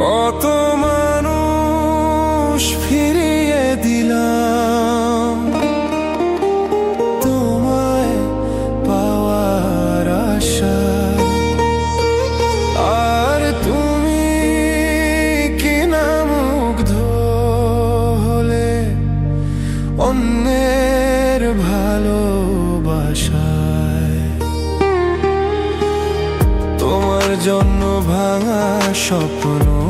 কত মানুষ ফিরিয়ে দিলাম। তোমায় পাওয়ার আশা। আর তুমি কিনা মুগ্ধ হলে অন্যের ভালোবাসায় তোমার জন্য ভাঙা স্বপ্ন।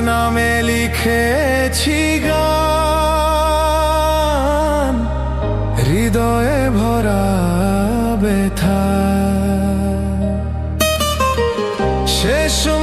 নামে লিখেছি গান। হৃদয়ে ভরা ব্যথা। শেষ